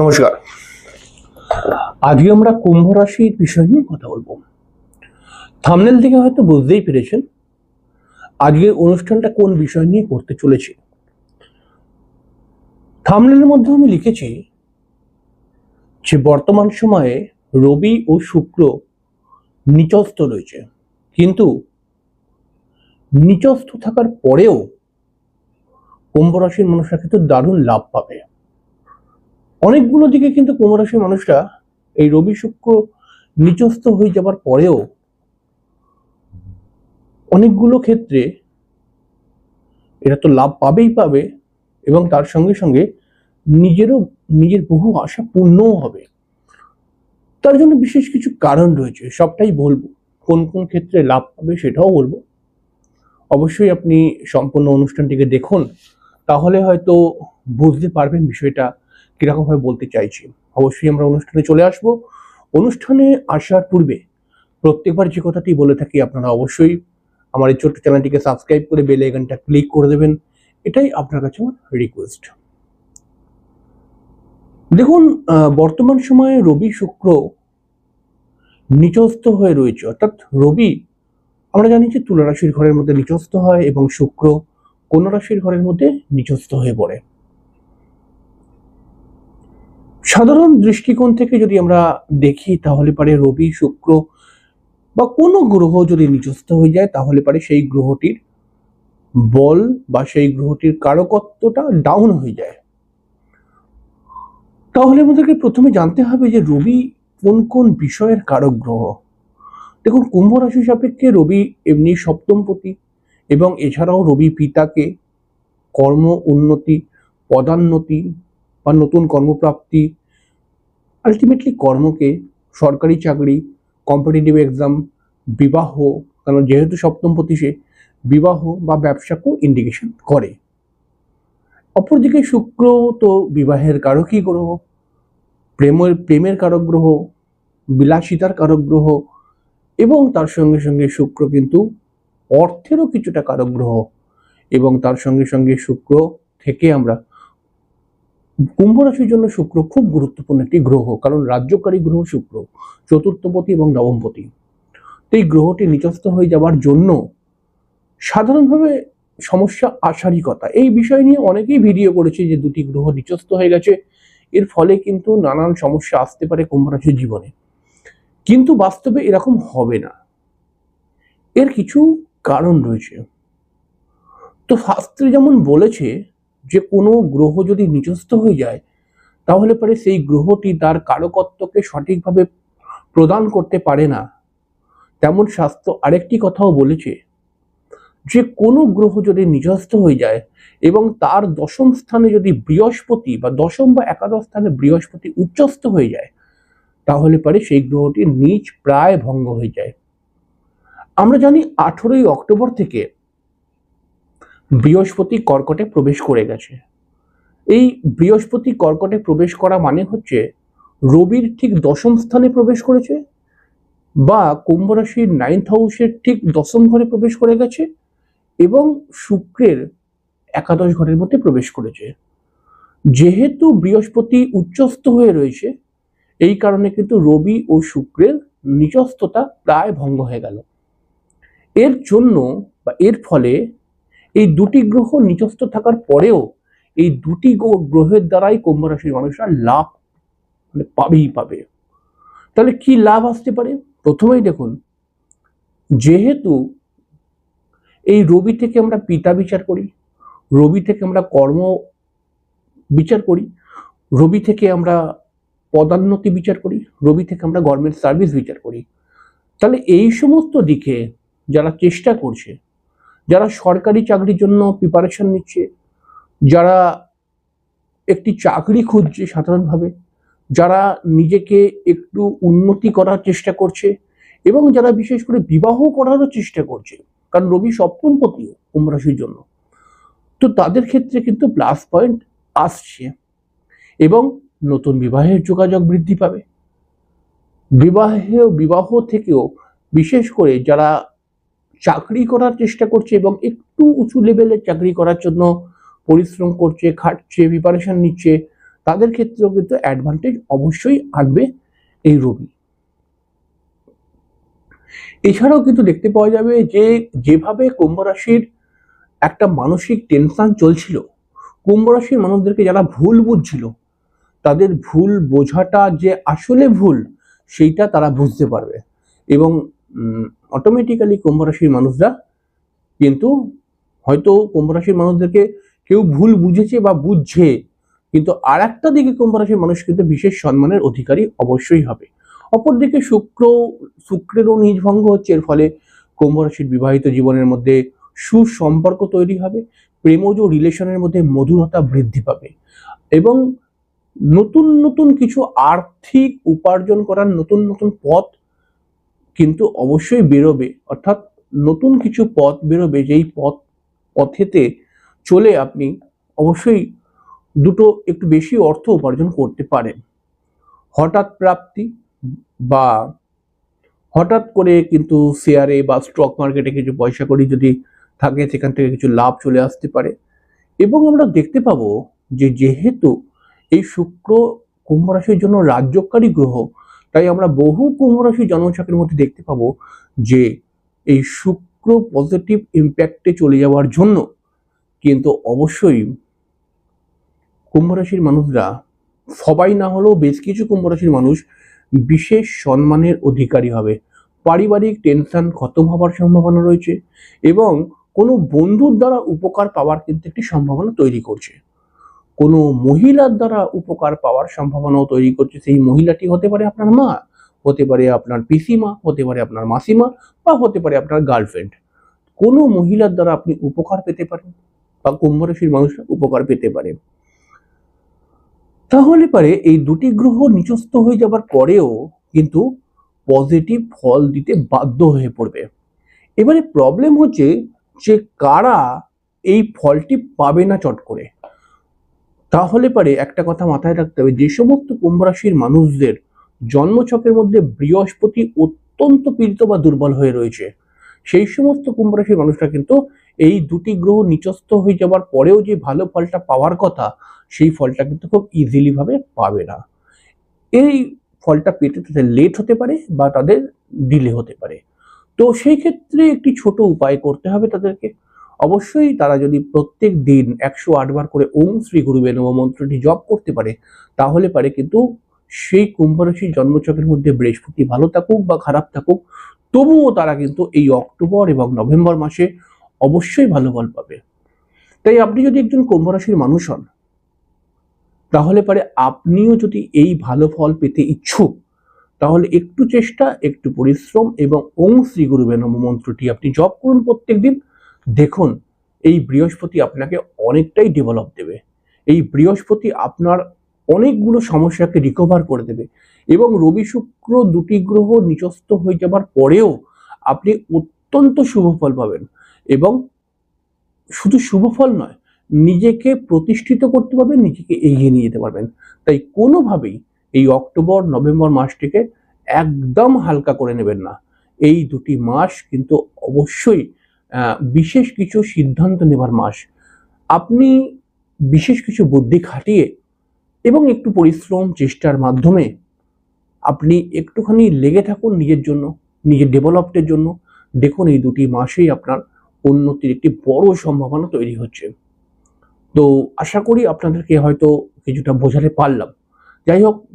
নমস্কার। আজকে আমরা কুম্ভ রাশির বিষয় নিয়ে কথা বলব। থামনেল থেকে হয়তো বুঝতেই পেরেছেন আজকের অনুষ্ঠানটা কোন বিষয় নিয়ে করতে চলেছি। থামনেলের মধ্যে আমি লিখেছি যে বর্তমান সময়ে রবি ও শুক্র নিচস্থ রয়েছে। কিন্তু নিচস্থ থাকার পরেও কুম্ভ রাশির মানুষরা কিন্তু দারুণ লাভ পাবে। অনেকগুলো দিকে কিন্তু কুম্ভরাশির মানুষরা এই রবি শুক্র নিচস্থ হয়ে যাবার পরেও অনেকগুলো ক্ষেত্রে এরা তো লাভ পাবেই পাবে এবং তার সঙ্গে সঙ্গে নিজেরও, নিজের বহু আশা পূর্ণও হবে। তার জন্য বিশেষ কিছু কারণ রয়েছে, সবটাই বলব। কোন কোন ক্ষেত্রে লাভ পাবে সেটাও বলব। অবশ্যই আপনি সম্পূর্ণ অনুষ্ঠানটিকে দেখুন, তাহলে হয়তো বুঝতে পারবেন বিষয়টা কিরকমভাবে বলতে চাইছি? অবশ্যই আমরা অনুষ্ঠানে চলে আসব। অনুষ্ঠানে আসার পূর্বে প্রত্যেকবার যে কথাটি বলে থাকি আপনারা অবশ্যই আমার এই ছোট্ট চ্যানেলটিকে সাবস্ক্রাইব করে বেল আইকনটা ক্লিক করে দেবেন। এটাই আপনার কাছে আমার রিকোয়েস্ট দেখুন বর্তমান সময়ে রবি শুক্র নিচস্থ হয়ে রয়েছে। অর্থাৎ রবি, আমরা জানি যে তুলা রাশির ঘরের মধ্যে নিচস্থ হয় এবং শুক্র কন্যা রাশির ঘরের মধ্যে নিচস্থ হয়ে পড়ে। সাধারণ দৃষ্টিকোণ থেকে যদি আমরা দেখি, তাহলে পারে রবি, শুক্র বা কোনো গ্রহ যদি নিচস্থ হয়ে যায়, তাহলে পারে সেই গ্রহটির বল বা সেই গ্রহটির কারকত্বটা ডাউন হয়ে যায়। তাহলে আমাদেরকে প্রথমে জানতে হবে যে রবি কোন কোন বিষয়ের কারক গ্রহ। দেখুন, কুম্ভ রাশি সাপেক্ষে রবি এমনি সপ্তমপতি এবং এছাড়াও রবি পিতাকে কর্ম, উন্নতি, পদান্নতি বা নতুন কর্মপ্রাপ্তি আলটিমেটলি কর্মকে সরকারি চাকরি কম্পিটিটিভ এক্সাম বিবাহ, কারণ যেহেতু সপ্তমপতি সে বিবাহ বা ব্যবসাকেও ইন্ডিকেশন করে। অপরদিকে শুক্র তো বিবাহের কারকই গ্রহ, প্রেমের প্রেমের কারক গ্রহ, বিলাসিতার কারক গ্রহ, এবং তার সঙ্গে সঙ্গে শুক্র কিন্তু অর্থেরও কিছুটা কারক গ্রহ, এবং তার সঙ্গে সঙ্গে শুক্র থেকে আমরা কুম্ভ রাশির জন্য শুক্র খুব গুরুত্বপূর্ণ একটি গ্রহ, কারণ রাজ্যকারী গ্রহ শুক্র, চতুর্থপতি এবং নবমপতি। এই গ্রহটি নিচস্থ হয়ে যাওয়ার জন্য সাধারণভাবে সমস্যা আসারই কথা। এই বিষয় নিয়ে অনেকেই ভিডিও করেছে যে দুটি গ্রহ নিচস্থ হয়ে গেছে, এর ফলে কিন্তু নানান সমস্যা আসতে পারে কুম্ভ রাশির জীবনে। কিন্তু বাস্তবে এরকম হবে না। এর কিছু কারণ রয়েছে। তো শাস্ত্রে যেমন বলেছে যে কোনো গ্রহ যদি নিচস্থ হয়ে যায়, তাহলে পরে সেই গ্রহটি তার কারকত্বকে সঠিকভাবে প্রদান করতে পারে না। তেমন শাস্ত্র আরেকটি কথাও বলেছে, যে কোনো গ্রহ যদি নিচস্থ হয়ে যায় এবং তার দশম স্থানে যদি বৃহস্পতি বা দশম বা একাদশ স্থানে বৃহস্পতি উচ্চস্থ হয়ে যায়, তাহলে পরে সেই গ্রহটির নিচ প্রায় ভঙ্গ হয়ে যায়। আমরা জানি আঠেরোই অক্টোবর থেকে বৃহস্পতি কর্কটে প্রবেশ করে গেছে। এই বৃহস্পতি কর্কটে প্রবেশ করা মানে হচ্ছে রবির ঠিক দশম স্থানে প্রবেশ করেছে বা কুম্ভ রাশির নাইন্থ হাউসের ঠিক দশম ঘরে প্রবেশ করে গেছে এবং শুক্রের একাদশ ঘরের মধ্যে প্রবেশ করেছে। যেহেতু বৃহস্পতি উচ্চস্থ হয়ে রয়েছে, এই কারণে কিন্তু রবি ও শুক্রের নিচস্থতা প্রায় ভঙ্গ হয়ে গেল। এর জন্য বা এর ফলে এই দুটি গ্রহ নিচস্থ থাকার পরেও এই দুটি গ্রহের দ্বারাই কুম্ভ রাশির মানুষরা লাভ মানে পাবেই পাবে। তাহলে কি লাভ আসতে পারে? প্রথমেই দেখুন, যেহেতু এই রবি থেকে আমরা পিতা বিচার করি, রবি থেকে আমরা কর্ম বিচার করি, রবি থেকে আমরা পদান্নতি বিচার করি, রবি থেকে আমরা গভর্নমেন্ট সার্ভিস বিচার করি। তাহলে এই সমস্ত দিকে যারা চেষ্টা করছে যারা সরকারি চাকরির জন্য প্রিপারেশন নিচ্ছে, যারা একটি চাকরি খুঁজছে সাধারণভাবে, যারা নিজেকে একটু উন্নতি করার চেষ্টা করছে এবং যারা বিশেষ করে বিবাহ করারও চেষ্টা করছে, কারণ রবি সপ্তমপতিও কুম্ভ রাশির জন্য। তো তাদের ক্ষেত্রে কিন্তু প্লাস পয়েন্ট আসছে এবং নতুন বিবাহের যোগাযোগ বৃদ্ধি পাবে। বিবাহে, বিবাহ থেকেও বিশেষ করে যারা চাকরি করার চেষ্টা করছে এবং একটু উঁচু লেভেলের চাকরি করার জন্য পরিশ্রম করছে, খাটছে প্রিপারেশন নিচ্ছে, তাদের ক্ষেত্রেও কিন্তু অ্যাডভান্টেজ অবশ্যই আনবে এই রবি। এছাড়াও কিন্তু দেখতে পাওয়া যাবে যে, যেভাবে কুম্ভ রাশির একটা মানসিক টেনশন চলছিল, কুম্ভ রাশির মানুষদেরকে যারা ভুল বুঝছিল, তাদের ভুল বোঝাটা যে আসলে ভুল, সেইটা তারা বুঝতে পারবে। এবং অটোমেটিক্যালি কুম্ভ রাশির মানুষরা কিন্তু হয়তো কুম্ভ রাশির মানুষদেরকে কেউ ভুল বুঝেছে বা বুঝছে, কিন্তু আর একটা দিকে কুম্ভ রাশির মানুষ কিন্তু বিশেষ সম্মানের অধিকারী অবশ্যই হবে। অপরদিকে শুক্র, শুক্রেরও নিজ ভঙ্গ হচ্ছে, এর ফলে কুম্ভ রাশির বিবাহিত জীবনের মধ্যে সুসম্পর্ক তৈরি হবে, প্রেমজ রিলেশনের মধ্যে মধুরতা বৃদ্ধি পাবে এবং নতুন নতুন কিছু আর্থিক উপার্জন করার নতুন নতুন পথ কিন্তু অবশ্যই বেরোবে। অর্থাৎ নতুন কিছু পথ বেরোবে, যেই পথ, পথেতে চলে আপনি অবশ্যই দুটো একটু বেশি অর্থ উপার্জন করতে পারেন। হঠাৎ প্রাপ্তি বা হঠাৎ করে কিন্তু শেয়ারে বা স্টক মার্কেটে কিছু পয়সা করি যদি থাকে, সেখান থেকে কিছু লাভ চলে আসতে পারে। এবং আমরা দেখতে পাবো যে যেহেতু এই শুক্র কুম্ভ রাশির জন্য রাজ্যকারী গ্রহ তাই আমরা বহু কুম্ভ রাশির জন্মছকের মধ্যে দেখতে পাবো যে এই শুক্র পজিটিভ ইম্প্যাক্টে চলে যাওয়ার জন্য কিন্তু অবশ্যই কুম্ভ রাশির মানুষরা, সবাই না হলেও বেশ কিছু কুম্ভ রাশির মানুষ বিশেষ সম্মানের অধিকারী হবে। পারিবারিক টেনশন খতম হবার সম্ভাবনা রয়েছে এবং কোনো বন্ধুর দ্বারা উপকার পাওয়ার কিন্তু একটি সম্ভাবনা তৈরি করছে। কোনো মহিলার দ্বারা উপকার পাওয়ার সম্ভাবনাও তৈরি করছে। সেই মহিলাটি হতে পারে আপনার মা, হতে পারে আপনার পিসিমা, হতে পারে আপনার মাসিমা বা হতে পারে আপনার গার্লফ্রেন্ড কোনো মহিলার দ্বারা আপনি উপকার পেতে পারেন বা কুম্ভ রাশির মানুষরা উপকার পেতে পারে। তাহলে পারে এই দুটি গ্রহ নিচস্থ হয়ে যাবার পরেও কিন্তু পজিটিভ ফল দিতে বাধ্য হয়ে পড়বে। এবারে প্রবলেম হচ্ছে যে কারা এই ফলটি পাবে না চট করে। তাহলে পারে একটা কথা মাথায় রাখতে হবে, যে সমস্ত কুম্ভ রাশির মানুষদের জন্মছকের মধ্যে বৃহস্পতি অত্যন্ত পীড়িত বা দুর্বল হয়ে রয়েছে। সেই সমস্ত কুম্ভ রাশির মানুষরা কিন্তু এই দুটি গ্রহ নিচস্থ হয়ে যাবার পরেও যে ভালো ফলটা পাওয়ার কথা, সেই ফলটা কিন্তু খুব ইজিলি ভাবে পাবে না। এই ফলটা পেতে তাদের লেট হতে পারে বা তাদের ডিলে হতে পারে। তো সেই ক্ষেত্রে একটি ছোট উপায় করতে হবে তাদেরকে। অবশ্যই তারা যদি প্রত্যেক দিন একশো আটবার করে ওম শ্রী গুরুবে নব মন্ত্রটি জপ করতে পারে, তাহলে পারে কিন্তু সেই কুম্ভ রাশির জন্মচকের মধ্যে বৃহস্পতি ভালো থাকুক বা খারাপ থাকুক, তবুও তারা কিন্তু এই অক্টোবর এবং নভেম্বর মাসে অবশ্যই ভালো ফল পাবে। তাই আপনি যদি একজন কুম্ভ রাশির মানুষ হন, তাহলে পারে আপনিও যদি এই ভালো ফল পেতে ইচ্ছুক, তাহলে একটু চেষ্টা, একটু পরিশ্রম এবং ওং শ্রী গুরুবে নম মন্ত্রটি আপনি জপ করুন প্রত্যেক দিন। দেখুন, এই বৃহস্পতি আপনাকে অনেকটাই ডেভেলপ দেবে। এই বৃহস্পতি আপনার অনেকগুলো সমস্যাকে রিকভার করে দেবে এবং রবি শুক্র দুটি গ্রহ নিচস্থ হয়ে যাবার পরেও আপনি অত্যন্ত শুভ ফল পাবেন এবং শুধু শুভ ফল নয়, নিজেকে প্রতিষ্ঠিত করতে পারবেন, নিজেকে এগিয়ে নিয়ে যেতে পারবেন। তাই কোনোভাবেই এই অক্টোবর, নভেম্বর মাসটিকে একদম হালকা করে নেবেন না। এই দুটি মাস কিন্তু অবশ্যই বিশেষ কিছু সিদ্ধান্ত নেবার মাস। আপনি বিশেষ কিছু বুদ্ধি খাটিয়ে এবং একটু পরিশ্রম চেষ্টার মাধ্যমে আপনি একটুখানি লেগে থাকুন নিজের জন্য, নিজের ডেভেলপমেন্টের জন্য। দেখুন এই দুটি মাসেই আপনার উন্নতির একটি বড় সম্ভাবনা তৈরি হচ্ছে। তো আশা করি আপনাদেরকে হয়তো কিছুটা বোঝাতে পারলাম। যাই হোক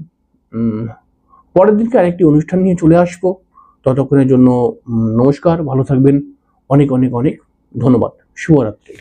পরের দিনকে আরেকটি অনুষ্ঠান নিয়ে চলে আসব। ততক্ষণের জন্য নমস্কার, ভালো থাকবেন। অনেক অনেক অনেক ধন্যবাদ। শুভরাত্রি।